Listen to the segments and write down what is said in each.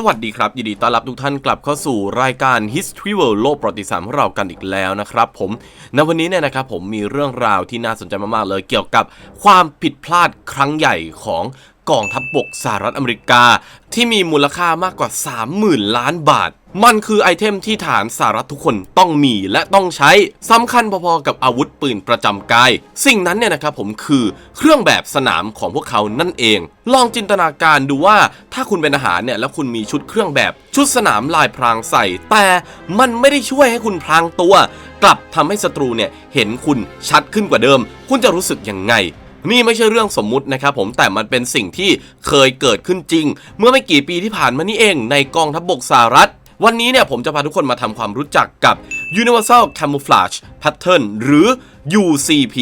สวัสดีครับยินดีต้อนรับทุกท่านกลับเข้าสู่รายการ History World โลกประวัติศาสตร์ของเรากันอีกแล้วนะครับผมในวันนี้เนี่ยนะครับผมมีเรื่องราวที่น่าสนใจมากๆเลย เกี่ยวกับความผิดพลาดครั้งใหญ่ของ กองทัพบบกสหรัฐอเมริกา ที่มีมูลค่ามากกว่า 30,000 ล้านบาท มันคือไอเทมที่ฐานสหรัฐทุกคนต้องมีและต้องใช้สำคัญพอๆกับอาวุธปืนประจำกาย สิ่งนั้นเนี่ยนะครับผมคือเครื่องแบบสนามของพวกเขานั่นเอง ลองจินตนาการดูว่าถ้าคุณเป็นทหารเนี่ยแล้วคุณมีชุดเครื่องแบบชุดสนามลายพรางใส่ แต่มันไม่ได้ช่วยให้คุณพรางตัว กลับทำให้ศัตรูเนี่ยเห็นคุณชัดขึ้นกว่าเดิม คุณจะรู้สึกยังไง นี่ไม่ใช่เรื่องสมมุตินะครับผมแต่มันเป็นสิ่งที่เคยเกิดขึ้นจริง เมื่อไม่กี่ปีที่ผ่านมานี่เองในกองทัพบบกสหรัฐ วันนี้เนี่ยผมจะพาทุกคนมาทำความรู้จักกับ Universal Camouflage Pattern หรือ UCP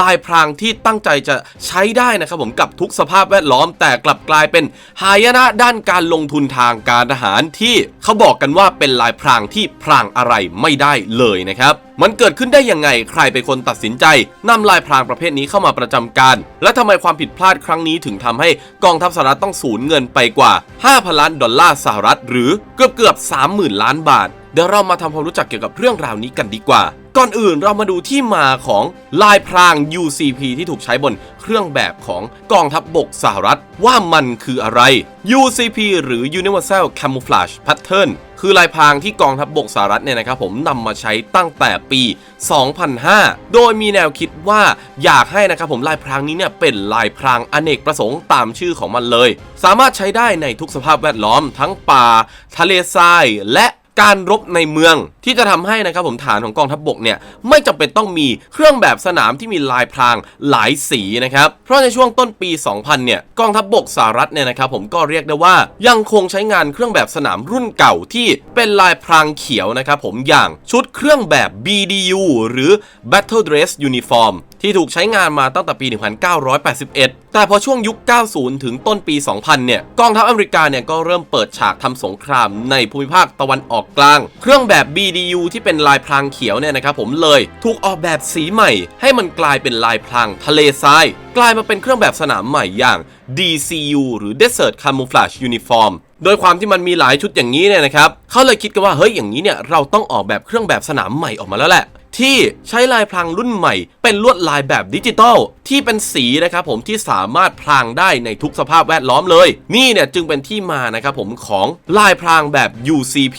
ลายพรางที่ตั้งใจจะใช้ได้นะครับผมกับทุกสภาพแวดล้อมแต่กลับกลายเป็นหายนะด้านการลงทุนทางการทหารที่เขาบอกกันว่าเป็นลายพรางที่พรางอะไรไม่ได้เลยนะครับมันเกิดขึ้นได้ยังไงใครเป็นคนตัดสินใจนำลายพรางประเภทนี้เข้ามาประจำการ และทำไมความผิดพลาดครั้งนี้ถึงทำให้กองทัพสหรัฐต้องสูญเงินไปกว่า 5,000 ล้านดอลลาร์สหรัฐ หรือเกือบเกือบ30,000 ล้านบาท เดี๋ยวเรามาทำความรู้จักเกี่ยวกับเรื่องราวนี้กันดีกว่า ก่อนอื่นเรามาดูที่มาของลายพราง UCP ที่ถูกใช้บนเครื่องแบบของกองทัพบบกสหรัฐว่ามันคืออะไร UCP หรือ Universal Camouflage Pattern คือลายพรางที่กองทัพบบกสหรัฐเนี่ยนะครับผมนำมาใช้ตั้งแต่ปี 2005 โดยมีแนวคิดว่าอยากให้นะครับผมลายพรางนี้เนี่ยเป็นลายพรางอเนกประสงค์ตามชื่อของมันเลย สามารถใช้ได้ในทุกสภาพแวดล้อมทั้งป่า ทะเลทรายและ การรบในเมืองที่จะทำให้นะครับผมฐานของกองทัพบบกเนี่ยไม่จำเป็นต้องมีเครื่องแบบสนามที่มีลายพรางหลายสีนะครับเพราะในช่วงต้นปี 2000 เนี่ยกองทัพบบกสหรัฐเนี่ยนะครับผมก็เรียกได้ว่ายังคงใช้งานเครื่องแบบสนามรุ่นเก่าที่เป็นลายพรางเขียวนะครับผมอย่างชุดเครื่องแบบ BDU หรือ Battle Dress Uniform ที่ถูกใช้งานมาตั้งแต่ปี 1981 แต่พอช่วงยุค 90 ถึงต้นปี 2000 เนี่ยกองทัพอเมริกาเนี่ยก็เริ่มเปิดฉากทำสงครามในภูมิภาคตะวันออกกลาง เครื่องแบบ BDU ที่เป็นลายพรางเขียวเนี่ยนะครับผมเลยถูกออกแบบสีใหม่ ให้มันกลายเป็นลายพรางทะเลทราย กลายมาเป็นเครื่องแบบสนามใหม่อย่าง DCU หรือ Desert Camouflage Uniform โดยความที่มันมีหลายชุดอย่างนี้เนี่ยนะครับเขาเลยคิดกันว่าเฮ้ยอย่างนี้เนี่ยเราต้องออกแบบเครื่องแบบสนามใหม่ออกมาแล้วแหละ ที่ใช้ลายพรางรุ่นใหม่ เป็นลวดลายแบบดิจิตอลที่เป็นสีนะครับผมที่สามารถพรางได้ในทุกสภาพแวดล้อมเลย นี่เนี่ยจึงเป็นที่มานะครับผมของลายพรางแบบ UCP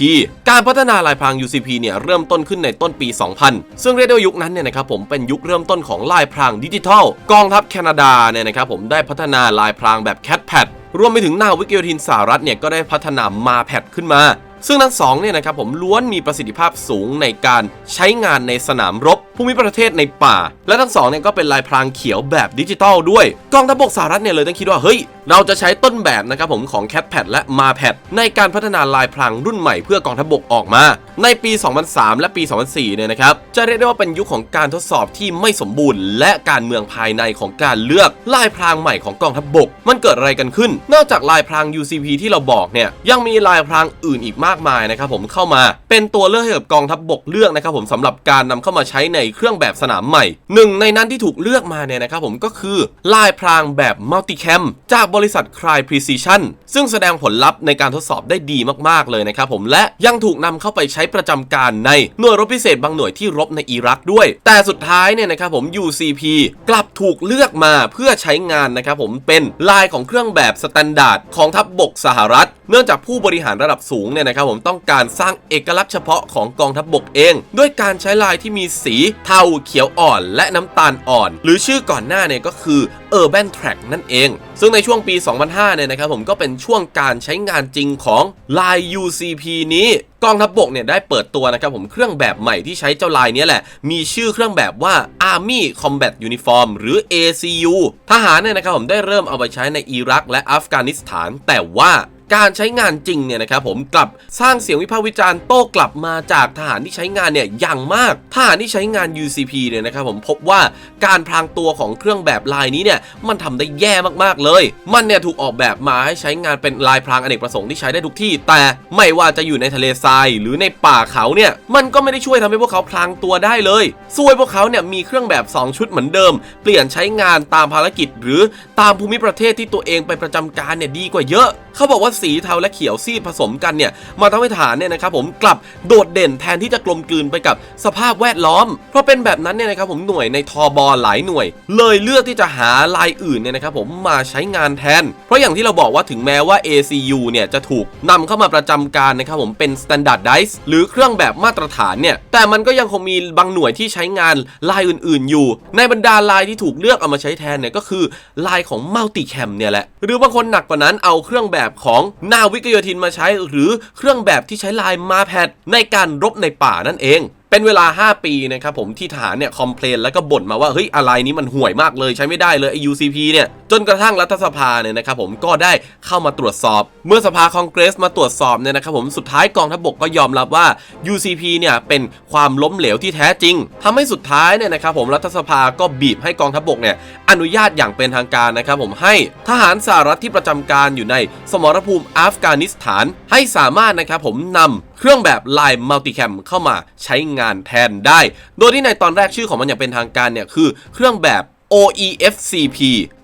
การพัฒนาลายพราง UCP เนี่ยเริ่มต้นขึ้นในต้นปี 2000 ซึ่งเรียกได้ว่ายุคนั้นเนี่ยนะครับผมเป็นยุคเริ่มต้นของลายพรางดิจิทัล กองทัพแคนาดาเนี่ยนะครับผมได้พัฒนาลายพรางแบบ Cat Pad รวมไปถึงนาวิกโยธินสหรัฐเนี่ยก็ได้พัฒนามาแพดขึ้นมา ซึ่งทั้งสองเนี่ยนะครับผมล้วนมีประสิทธิภาพสูงในการใช้งานในสนามรบภูมิประเทศในป่า และทั้งสองเนี่ยก็เป็นลายพรางเขียวแบบดิจิตอลด้วย กองทัพบกสหรัฐเนี่ยเลยต้องคิดว่าเฮ้ย เราจะใช้ต้นแบบนะครับผมของ Cat Pad และ m a p a d ในการพัฒนาลายพรางรุ่นใหม่เพื่อกองทัพบกออกมา ในปี 2003 และปี 2004 เนี่ยนะครับจะเรียกได้ว่าเป็นยุคของการทดสอบที่ไม่สมบูรณ์ และการเมืองภายในของการเลือกลายพรางใหม่ของกองทัพบก มันเกิดอะไรกันขึ้น นอกจากลายพราง UCP ที่เราบอกเนี่ยยังมีลายพรางอื่นอีกมากมายนะครับผมเข้ามาเป็นตัวเลือกให้กับกองทัพบกเลือกนะครับผมสำหรับการนำเข้ามาใช้ในเครื่องแบบสนามใหม่หนึ่งในนั้นที่ถูกเลือกมาเนี่ยนะครับผมก็คือลายพรางแบบ Multicam จากบริษัท Cry Precision ซึ่งแสดงผลลัพธ์ในการทดสอบได้ดีมากๆเลยนะครับผมและยังถูกนำเข้าไปใช้ประจำการในหน่วยรบพิเศษบางหน่วยที่รบในอิรักด้วย แต่สุดท้ายเนี่ยนะครับผม UCP กลับถูกเลือกมาเพื่อใช้งานนะครับผมเป็นลายของเครื่องแบบสแตนดาร์ดของทัพบบกสหรัฐ เนื่องจากผู้บริหารระดับสูงเนี่ยนะครับผมต้องการสร้างเอกลักษณ์เฉพาะของกองทัพบบกเอง ด้วยการใช้ลายที่มีสีเทาเขียวอ่อนและน้ำตาลอ่อน หรือชื่อก่อนหน้าเนี่ยก็คือ Urban Track นั่นเอง ซึ่งในช่วงปี 2005 เนี่ยนะครับผมก็เป็นช่วงการใช้งานจริงของลาย UCP นี้กองทัพบบกเนี่ยได้เปิดตัวนะครับผมเครื่องแบบใหม่ที่ใช้เจ้าลายนี้แหละ มีชื่อเครื่องแบบว่า Army Combat Uniform หรือ ACU ทหารเนี่ยนะครับผมได้เริ่มเอาไปใช้ในอิรักและอัฟกานิสถาน แต่ว่า การใช้งานจริงเนี่ยนะครับผมกลับสร้างเสียงวิพากษ์วิจารณ์โต้กลับมาจากทหารที่ใช้งานเนี่ยอย่างมากทหารที่ใช้งาน UCP เนี่ยนะครับผมพบว่าการพรางตัวของเครื่องแบบลายนี้เนี่ยมันทำได้แย่มากๆเลย มันเนี่ยถูกออกแบบมาให้ใช้งานเป็นลายพรางอเนกประสงค์ที่ใช้ได้ทุกที่ แต่ไม่ว่าจะอยู่ในทะเลทราย หรือในป่าเขาเนี่ยมันก็ไม่ได้ช่วยทำให้พวกเขาพรางตัวได้เลยส่วนพวกเขาเนี่ยมีเครื่องแบบ 2 ชุดเหมือนเดิม เปลี่ยนใช้งานตามภารกิจ หรือตามภูมิประเทศที่ตัวเองไปประจำการเนี่ยดีกว่าเยอะ เขาบอกว่าสีเทาและเขียวซีดผสมกันเนี่ยมาทำให้ฐานเนี่ยนะครับผมกลับโดดเด่นแทนที่จะกลมกลืนไปกับสภาพแวดล้อม เพราะเป็นแบบนั้นเนี่ยนะครับผมหน่วยในทอบอหลายหน่วย เลยเลือกที่จะหาลายอื่นเนี่ยนะครับผมมาใช้งานแทน เพราะอย่างที่เราบอกว่าถึงแม้ว่า ACU เนี่ยจะถูกนำเข้ามาประจำการนะครับผมเป็น standardize หรือเครื่องแบบมาตรฐานเนี่ยแต่มันก็ยังคงมีบางหน่วยที่ใช้งานลายอื่นๆอยู่ ในบรรดาลายที่ถูกเลือกเอามาใช้แทนเนี่ยก็คือลายของ Multicam เนี่ยแหละหรือบางคนหนักกว่านั้นเอาเครื่องแบบของนาวิกโยธินมาใช้ หรือเครื่องแบบที่ใช้ลายมาแพดในการรบในป่านั่นเอง เป็นเวลา 5 ปีนะครับผมที่ทหารเนี่ยคอมเพลนแล้วก็บ่นมาว่าเฮ้ยอะไรนี้มันห่วยมากเลยใช้ไม่ได้เลยไอ UCP เนี่ยจนกระทั่งรัฐสภาเนี่ยนะครับผมก็ได้เข้ามาตรวจสอบ เมื่อสภาคองเกรสมาตรวจสอบเนี่ยนะครับผมสุดท้ายกองทัพบกก็ยอมรับว่า UCP เนี่ยเป็นความล้มเหลวที่แท้จริงทำให้สุดท้ายเนี่ยนะครับผมรัฐสภาก็บีบให้กองทัพบกเนี่ยอนุญาตอย่างเป็นทางการนะครับผมให้ทหารสหรัฐที่ประจำการอยู่ในสมรภูมิอัฟกานิสถานให้สามารถนะครับผมนำเครื่องแบบลายมัลติแคมเข้ามาใช้งานแทนได้ โดยที่ในตอนแรกชื่อของมันอย่างเป็นทางการเนี่ยคือเครื่องแบบ OEFCP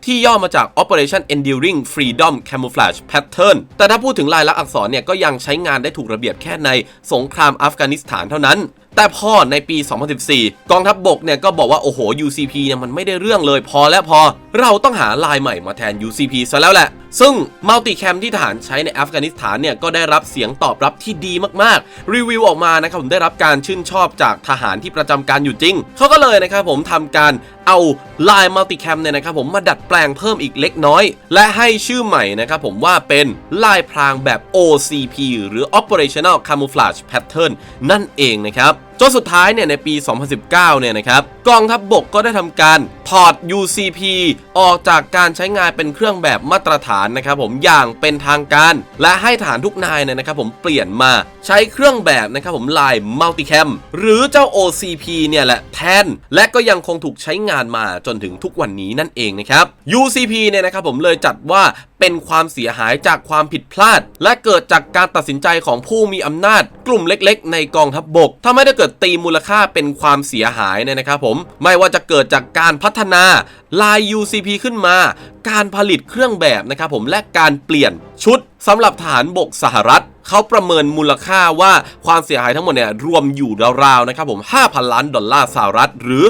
ที่ย่อมาจาก Operation Enduring Freedom Camouflage Pattern แต่ถ้าพูดถึงลายลักษณ์อักษรเนี่ยก็ยังใช้งานได้ถูกระเบียบแค่ในสงครามอัฟกานิสถานเท่านั้น แต่พอในปี 2014 กองทัพบบกเนี่ยก็บอกว่า โอ้โห UCP เนี่ยมันไม่ได้เรื่องเลยพอแล้วพอ เราต้องหาลายใหม่มาแทน UCP ซะแล้วแหละ ซึ่งมัลติแคมที่ทหารใช้ในอัฟกานิสถานเนี่ยก็ได้รับเสียงตอบรับที่ดีมากๆ รีวิวออกมานะครับผมได้รับการชื่นชอบจากทหารที่ประจำการอยู่จริง เขาก็เลยนะครับผมทำการเอาลายมัลติแคมเนี่ยนะครับผมมาดัดแปลงเพิ่มอีกเล็กน้อย และให้ชื่อใหม่นะครับผมว่าเป็นลายพรางแบบ OCP หรือ Operational Camouflage Pattern นั่นเองนะครับ จนสุดท้ายเนี่ยในปี 2019 เนี่ยนะครับกองทัพบบกก็ได้ทำการถอด UCP ออกจากการใช้งานเป็นเครื่องแบบมาตรฐานนะครับผมอย่างเป็นทางการ และให้ฐานทุกนายเนี่ยนะครับผมเปลี่ยนมาใช้เครื่องแบบนะครับผมลาย Multicam หรือเจ้า OCP เนี่ยแหละแทน และก็ยังคงถูกใช้งานมาจนถึงทุกวันนี้นั่นเองนะครับ UCP เนี่ยนะครับผมเลยจัดว่า เป็นความเสียหายจากความผิดพลาด และเกิดจากการตัดสินใจของผู้มีอำนาจ กลุ่มเล็กๆ ในกองทัพบบกทำให้ถ้เกิดตีมูลค่าเป็นความเสียหายเนี่ยนะครับผมไม่ว่าจะเกิดจากการพัฒนา ลาย UCP ขึ้นมา การผลิตเครื่องแบบนะครับผมและการเปลี่ยนชุดสำหรับฐานบกสหรัฐเขาประเมินมูลค่าว่าความเสียหายทั้งหมดเนี่ยรวมอยู่ราวๆนะครับผม 5,000 ล้านดอลลาร์สหรัฐ หรือ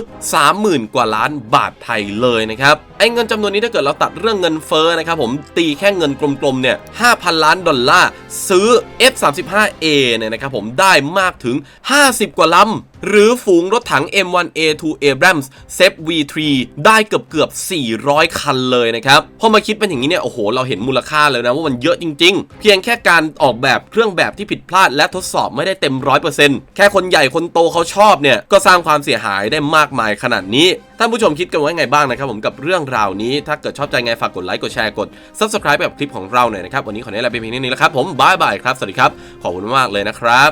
30,000 กว่าล้านบาทไทยเลยนะครับไอ้เงินจำนวนนี้ถ้าเกิดเราตัดเรื่องเงินเฟ้อนะครับผมตีแค่เงินกลมๆเนี่ย 5,000 ล้านดอลลาร์ซื้อ F35A เนี่ยนะครับผมได้มากถึง 50 กว่าลำ หรือฝูงรถถัง M1A2 Abrams SEP V3 ได้เกือบเกือบ 400 คันเลยนะครับ พอมาคิดเป็นอย่างนี้เนี่ย โอ้โห เราเห็นมูลค่าเลยนะว่ามันเยอะจริง ๆ เพียงแค่การออกแบบเครื่องแบบที่ผิดพลาดและทดสอบไม่ได้เต็ม 100%แค่คนใหญ่คนโตเขาชอบเนี่ย ก็สร้างความเสียหายได้มากมายขนาดนี้ท่านผู้ชมคิดกันว่าไงบ้างนะครับผมกับเรื่องราวนี้ ถ้าเกิดชอบใจไงฝากกดไลค์กดแชร์กด subscribe แบบคลิปของเราหน่อยนะครับ วันนี้ขอแนะนำเป็นเพียงนี้แล้วครับผมบายบายครับ สวัสดีครับ ขอบคุณมากเลยนะครับ